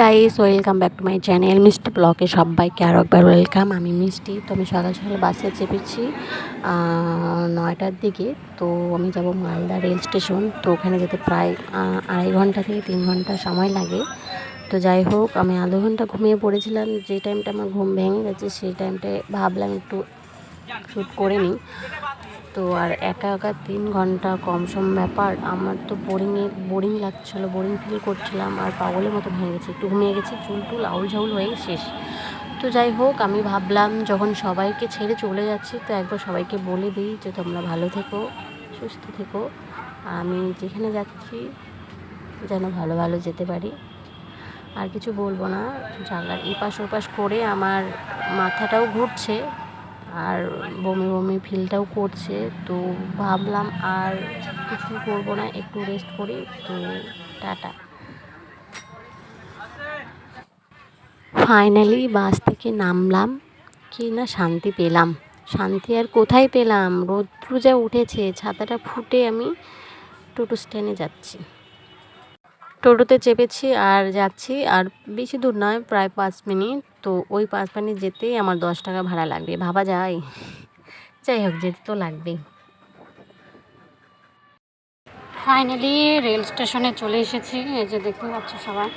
Guys welcome back to my channel মিষ্টি ব্লকে সবাইকে আরও একবার ওয়েলকাম আমি মিষ্টি, তো আমি সকাল সকাল বাসে চেপেছি নয়টার দিকে। তো আমি যাব মালদা রেল স্টেশন, তো ওখানে যেতে প্রায় আড়াই ঘণ্টা থেকে তিন ঘণ্টা সময় লাগে। তো যাই হোক, আমি আধ ঘণ্টা ঘুমিয়ে পড়েছিলাম। যে টাইমটা আমার ঘুম ভেঙে গেছে, সেই টাইমটায় ভাবলাম একটু শ্যুট করে নিই। তো আর একা একা তিন ঘণ্টা কম সম ব্যাপার। আমার তো বোরিংয়ে বোরিং লাগছিল বোরিং ফিল করছিলাম। আর পাগলের মতো হয়ে গেছে, একটু ঘুমিয়ে গেছি, চুল টুল আউল ঝাউল হয়ে শেষ। তো যাই হোক, আমি ভাবলাম যখন সবাইকে ছেড়ে চলে যাচ্ছি, তো একবার সবাইকে বলে দিই যে তোমরা ভালো থেকো, সুস্থ থেকো। আমি যেখানে যাচ্ছি, যেন ভালো ভালো যেতে পারি। আর কিছু বলব না, জানলার এপাশ ওপাশ করে আমার মাথাটাও ঘুরছে। আর বমি বমি ফিলটাও করছে, তো ভাবলাম আর কিছু করব না, একটু রেস্ট করি, তো টাটা। ফাইনালি বাস থেকে নামলাম, কি না শান্তি পেলাম। শান্তি আর কোথায় পেলাম? রৌদ্র যা উঠেছে, ছাতাটা ফুটে আমি টোটো স্ট্যান্ডে যাচ্ছি। টোটোতে চেপেছি আর যাচ্ছি, আর বেশি দূর নয়, প্রায় পাঁচ মিনিট। তো ওই পাঁচ মিনিট যেতেই আমার দশ টাকা ভাড়া লাগবে। ভাবা যায়। যাই হোক, যেতে তো লাগবেই। ফাইনালি রেল স্টেশনে চলে এসেছি। এই যে দেখতে পাচ্ছ সবাই।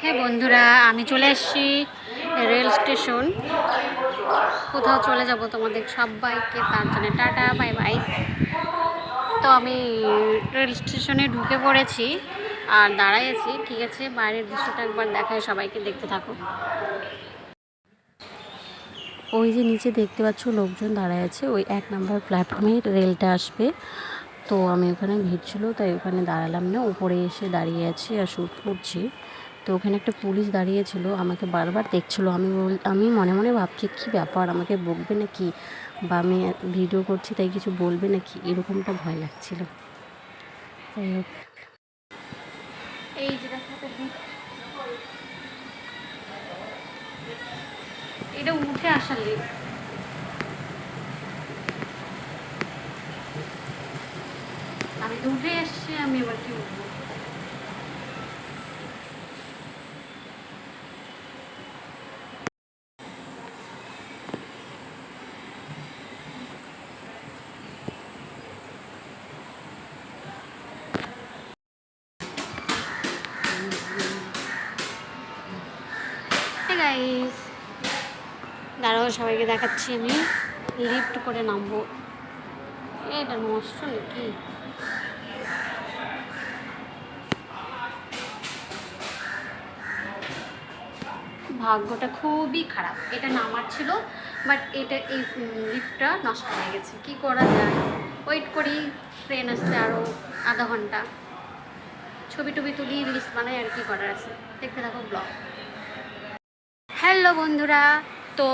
হ্যাঁ বন্ধুরা, আমি চলে এসেছি রেল স্টেশন। কোথাও চলে যাব তোমাদের সবাইকে, তার জন্য টাটা, বাই বাই। তো আমি রেল স্টেশনে ঢুকে পড়েছি আর দাঁড়াই আছি। ঠিক আছে, বাইরের দৃশ্যটা একবার দেখায় সবাইকে, দেখতে থাকো। ওই যে নিচে দেখতে পাচ্ছ লোকজন দাঁড়ায় আছে, ওই এক নাম্বার প্ল্যাটফর্মে রেলটা আসবে। তো আমি ওখানে ভিড় ছিল, তাই ওখানে দাঁড়ালাম না, উপরে এসে দাঁড়িয়ে আছি আর শ্যুট করছি। তো ওখানে একটা পুলিশ দাঁড়িয়েছিল, আমাকে বারবার দেখছিল, আমি বল, আমি মনে মনে ভাবছি, কী ব্যাপার, আমাকে বকবে না কি বা আমি ভিডিও করছি, তাই কিছু বলবে না কি এরকমটা ভয় লাগছিল। যাই হোক। লিফট আমি উঠে এসছি আমি এবার কি উঠবো গাইস দাঁড়াও, সবাইকে দেখাচ্ছি আমি। লিফট করে নামবো। এটা নষ্ট নাকি? ভাগ্যটা খুবই খারাপ। এটা নামার ছিল বাট এটা এই লিফটটা নষ্ট হয়ে গেছে। কি করা যায়? ওয়েট করি ট্রেন আসতে আরও আধা ঘণ্টা। ছবি টবি তুলি রিলস বানাই আর কি করার আছে। দেখতে থাকো ব্লগ হ্যালো বন্ধুরা তো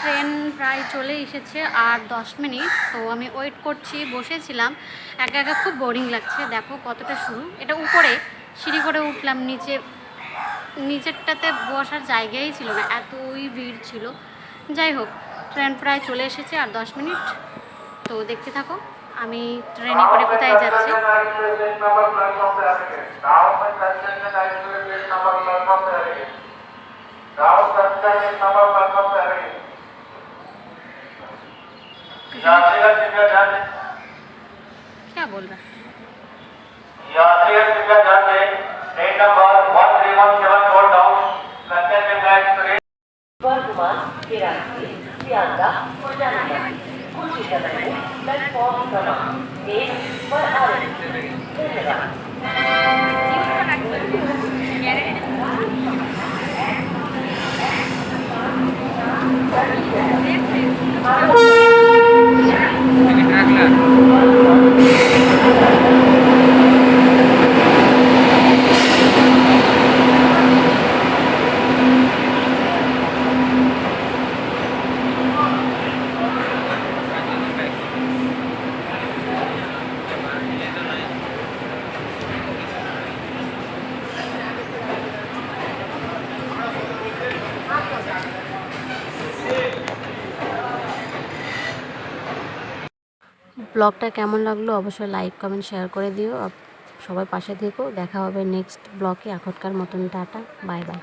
ট্রেন প্রায় চলে এসেছে আর দশ মিনিট, তো আমি ওয়েট করছি, বসেছিলাম। একা একা খুব বোরিং লাগছে, দেখো কতটা শুরু। এটা উপরে, সিঁড়ি করে উঠলাম, নিচে, নিচেরটাতে বসার জায়গাই ছিল না, এতই ভিড় ছিল। যাই হোক, ট্রেন প্রায় চলে এসেছে আর দশ মিনিট। তো দেখতে থাকো, আমি ট্রেনে করে কোথায় যাচ্ছি। यात्रियों कृपया ध्यान दें train number one three one seven four down London में एक्सप्रेस वर्धमान तिरासी सियालदा और जालंधर कुछ जगह प्लेटफॉर्म क्रमांक एक पर आ रही है। धन्यवाद। ব্লগটা কেমন লাগল অবশ্যই লাইক, কমেন্ট, শেয়ার করে দিও। সবাই পাশে থেকো। দেখা হবে নেক্সট ব্লকে এখনকার মতন টাটা। Bye bye.